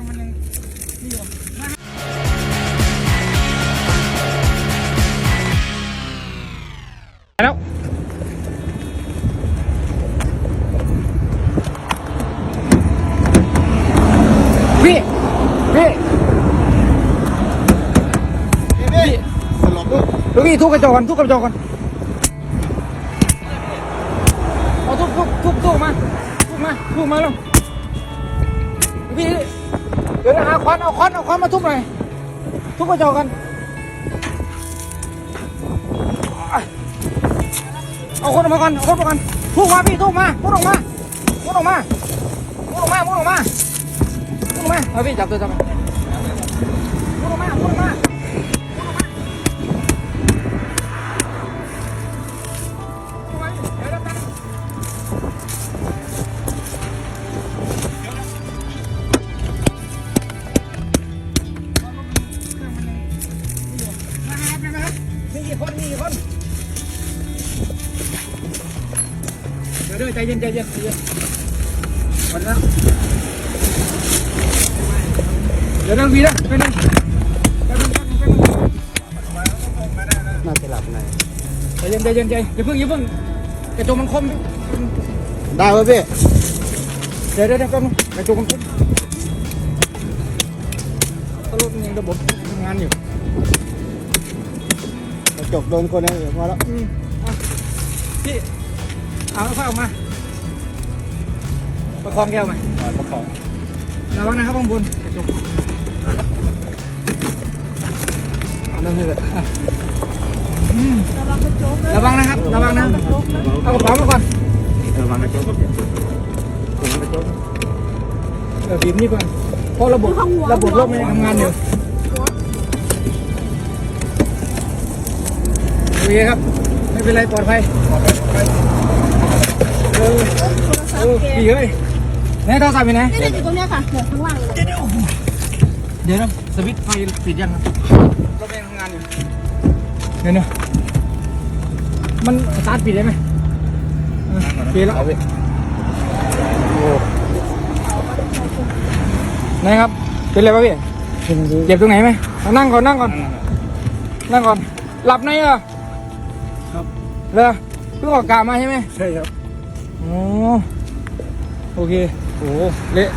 ยังมันยังนี่อยู่แล้วพี่พี่พี่สลบลูกพี่ทุบกระจกก่อนทุบกระจกก่อนเอาทุบทุบทุบทุบมาทุบมาทุบมาลง เดี๋ยวหาควันเอาควันเอาควันมาทุบหน่อยทุบกระจกกัน เอาคนออกมาก่อนเอาคนออกมาก่อนทุบมาพี่ทุบมามุดออกมามุดออกมามุดออกมามุดออกมามุดออกมาเอาพี่จับตัวจับไปมุดออกมามุดออกมา กี่คนมีกี่คนเดี๋ยวเดี๋ยวใจเย็นใจเย็นใจเย็นวันนะเดี๋ยวนั่งวีนะไปนั่งแป๊บนึงแป๊บนึงแป๊บนึงน่าจะหลับในใจเย็นใจเย็นใจอย่าเพิ่งอย่าเพิ่งกระจกมันคมได้ป่ะพี่เดี๋ยวเดี๋ยวเดี๋ยวแป๊บนึงกระจกมันคมตลกมันยังระบบทำงานอยู่กระ จกโดนคนนี้พอแล้วอืมอะพี่เอาค่อยออกมา ประคองแก้วไหมประคองระวังนะครับข้างบนกระจกนั่นนี่แหละอืมระวังนะครับ ระวังนะเอากระเป๋ามาก่อนระวังกระจกระวังกระจกเออบีบนี่ก่อนเพราะระบบระบบรถมันยังทำงานอยู่ เคครับ ไม่เป็นไรปลอดภัยเออเออดีเลยไหนโทรศัพท์อยู่ไหนนี่อยู่ตรงเนี้ยค่ะเหนือข้างล่างเลยเดี๋ยวนะสวิตช์ไฟปิดยังครับรถมันยังทำงานอยู่เดี๋ยวนะมันสตาร์ทปิดได้ไหมเออปิดแล้วเอาพี่โอ้ไหนครับเป็นไรป่ะพี่ขึ้นดีเจ็บตรงไหนไหมเอานั่งก่อนนั่งก่อน นั่งก่อน หลับใน เหรอครับเลยเพิ่งออกกามาใช่ไหมใช่ครับโอ้โอเค โอ้เละ